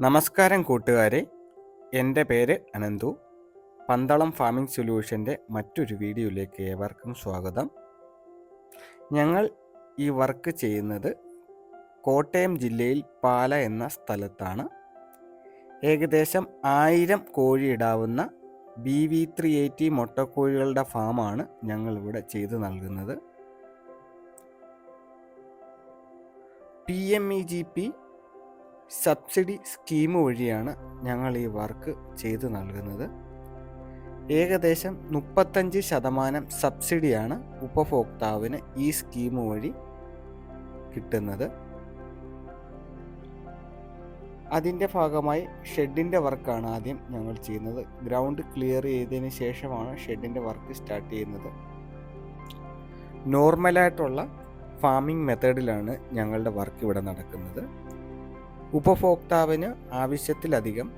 നമസ്കാരം കൂട്ടുകാരെ. എന്റെ പേര് അനന്തു. പന്തളം ഫാമിംഗ് സൊല്യൂഷന്റെ മറ്റൊരു വീഡിയോയിലേക്ക് ഏവർക്കും സ്വാഗതം. ഞങ്ങൾ ഈ വർക്ക് ചെയ്യുന്നത് കോട്ടയം ജില്ലയിൽ പാല എന്ന സ്ഥലത്താണ്. ഏകദേശം ആയിരം കോഴിയിടാവുന്ന ബി വി ത്രീ എയ്റ്റി മുട്ടക്കോഴികളുടെ ഫാമാണ് ഞങ്ങളിവിടെ ചെയ്തു നൽകുന്നത്. P M E G P subsidy scheme വഴിയാണ് ഞങ്ങൾ ഈ വർക്ക് ചെയ്തു നൽകുന്നത്. ഏകദേശം മുപ്പത്തഞ്ച് ശതമാനം സബ്സിഡിയാണ് ഉപഭോക്താവിന് ഈ സ്കീം വഴി കിട്ടുന്നത്. അതിന്റെ ഭാഗമായി ഷെഡിന്റെ വർക്കാണ് ആദ്യം ഞങ്ങൾ ചെയ്യുന്നത്. ഗ്രൗണ്ട് ക്ലിയർ ചെയ്തതിന് ശേഷമാണ് ഷെഡിന്റെ വർക്ക് സ്റ്റാർട്ട് ചെയ്യുന്നത്. നോർമലായിട്ടുള്ള ഫാമിംഗ് മെത്തേഡിലാണ് ഞങ്ങളുടെ വർക്ക് ഇവിടെ നടക്കുന്നത്. ഉപഭോക്താവിന് ആവശ്യത്തിലധികം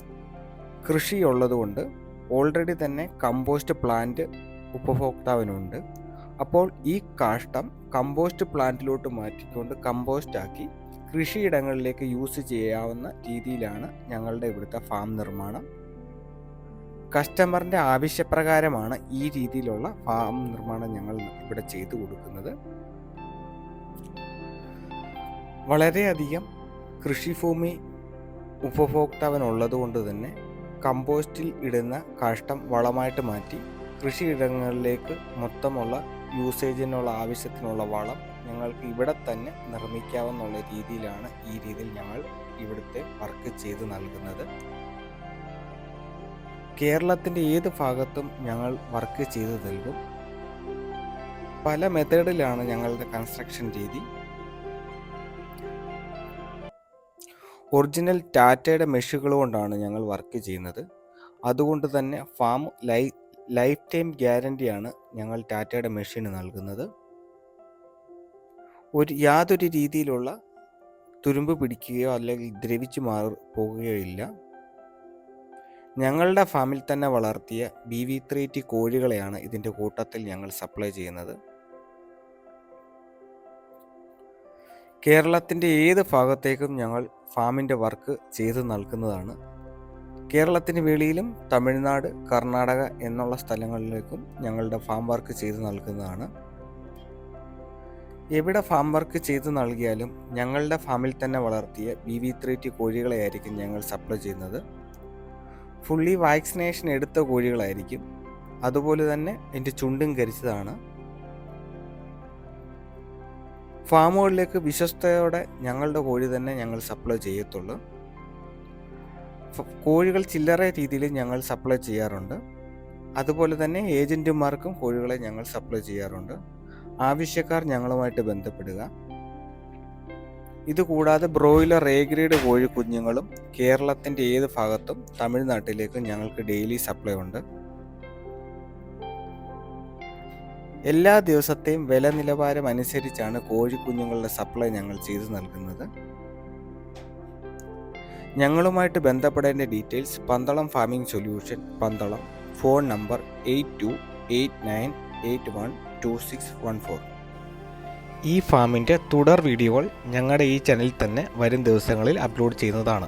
കൃഷിയുള്ളതുകൊണ്ട് ഓൾറെഡി തന്നെ കമ്പോസ്റ്റ് പ്ലാന്റ് ഉപഭോക്താവിനുണ്ട്. അപ്പോൾ ഈ കാഷ്ടം കമ്പോസ്റ്റ് പ്ലാന്റിലോട്ട് മാറ്റിക്കൊണ്ട് കമ്പോസ്റ്റാക്കി കൃഷിയിടങ്ങളിലേക്ക് യൂസ് ചെയ്യാവുന്ന രീതിയിലാണ് ഞങ്ങളുടെ ഇവിടുത്തെ ഫാം നിർമ്മാണം. കസ്റ്റമറിന്റെ ആവശ്യപ്രകാരമാണ് ഈ രീതിയിലുള്ള ഫാം നിർമ്മാണം ഞങ്ങൾ ഇവിടെ ചെയ്തു കൊടുക്കുന്നത്. വളരെയധികം കൃഷിഭൂമി ഉപഭോക്താവിനുള്ളത് കൊണ്ട് തന്നെ കമ്പോസ്റ്റിൽ ഇടുന്ന കാഷ്ടം വളമായിട്ട് മാറ്റി കൃഷിയിടങ്ങളിലേക്ക് മൊത്തമുള്ള യൂസേജിനുള്ള ആവശ്യത്തിനുള്ള വളം ഞങ്ങൾക്ക് ഇവിടെ തന്നെ നിർമ്മിക്കാവുന്ന രീതിയിലാണ് ഈ രീതിയിൽ ഞങ്ങൾ ഇവിടുത്തെ വർക്ക് ചെയ്ത് നൽകുന്നത്. കേരളത്തിന്റെ ഏത് ഭാഗത്തും ഞങ്ങൾ വർക്ക് ചെയ്ത് നൽകും. പല മെത്തേഡിലാണ് ഞങ്ങളുടെ കൺസ്ട്രക്ഷൻ രീതി. ഒറിജിനൽ ടാറ്റയുടെ മെഷുകൾ കൊണ്ടാണ് ഞങ്ങൾ വർക്ക് ചെയ്യുന്നത്. അതുകൊണ്ട് തന്നെ ഫാം ലൈ ലൈഫ് ടൈം ഗ്യാരണ്ടിയാണ് ഞങ്ങൾ ടാറ്റയുടെ മെഷീന് നൽകുന്നത്. ഒരു യാതൊരു രീതിയിലുള്ള തുരുമ്പ് പിടിക്കുകയോ അല്ലെങ്കിൽ ദ്രവിച്ചു മാറി പോകുകയോ ഇല്ല. ഞങ്ങളുടെ ഫാമിൽ തന്നെ വളർത്തിയ ബി വി ത്രീ ടി കോഴികളെയാണ് ഇതിന്റെ കൂട്ടത്തിൽ ഞങ്ങൾ സപ്ലൈ ചെയ്യുന്നത്. കേരളത്തിന്റെ ഏത് ഭാഗത്തേക്കും ഞങ്ങൾ ഫാമിന്റെ വർക്ക് ചെയ്തു നൽകുന്നതാണ്. കേരളത്തിന് വെളിയിലും തമിഴ്നാട് കർണാടക എന്നുള്ള സ്ഥലങ്ങളിലേക്കും ഞങ്ങളുടെ ഫാം വർക്ക് ചെയ്തു നൽകുന്നതാണ്. എവിടെ ഫാം വർക്ക് ചെയ്തു നൽകിയാലും ഞങ്ങളുടെ ഫാമിൽ തന്നെ വളർത്തിയ ബി വി ത്രീ ടി കോഴികളെയായിരിക്കും ഞങ്ങൾ സപ്ലൈ ചെയ്യുന്നത്. ഫുള്ളി വാക്സിനേഷൻ എടുത്ത കോഴികളായിരിക്കും. അതുപോലെ തന്നെ എന്റെ ചുണ്ടും കരിച്ചതാണ് ഫാമുകളിലേക്ക് വിശ്വസ്തയോടെ ഞങ്ങളുടെ കോഴി തന്നെ ഞങ്ങൾ സപ്ലൈ ചെയ്യത്തുള്ളൂ. കോഴികൾ ചില്ലറ രീതിയിൽ ഞങ്ങൾ സപ്ലൈ ചെയ്യാറുണ്ട്. അതുപോലെ തന്നെ ഏജന്റുമാർക്കും കോഴികളെ ഞങ്ങൾ സപ്ലൈ ചെയ്യാറുണ്ട്. ആവശ്യക്കാർ ഞങ്ങളുമായിട്ട് ബന്ധപ്പെടുക. ഇതുകൂടാതെ ബ്രോയിലർ എ ഗ്രേഡ് കോഴി കുഞ്ഞുങ്ങളും കേരളത്തിന്റെ ഏത് ഭാഗത്തും തമിഴ്നാട്ടിലേക്കും ഞങ്ങൾക്ക് ഡെയിലി സപ്ലൈ ഉണ്ട്. എല്ലാ ദിവസത്തെയും വില നിലവാരം അനുസരിച്ചാണ് കോഴിക്കുഞ്ഞുങ്ങളുടെ സപ്ലൈ ഞങ്ങൾ ചെയ്തു നൽകുന്നത്. ഞങ്ങളുമായിട്ട് ബന്ധപ്പെടേണ്ട details Pandalam farming solution Pandalam phone number eight two eight nine eight one two six one four ഈ ഫാമിന്റെ തുടർ വീഡിയോകൾ ഞങ്ങളുടെ ഈ ചാനലിൽ തന്നെ വരും ദിവസങ്ങളിൽ അപ്ലോഡ് ചെയ്യുന്നതാണ്.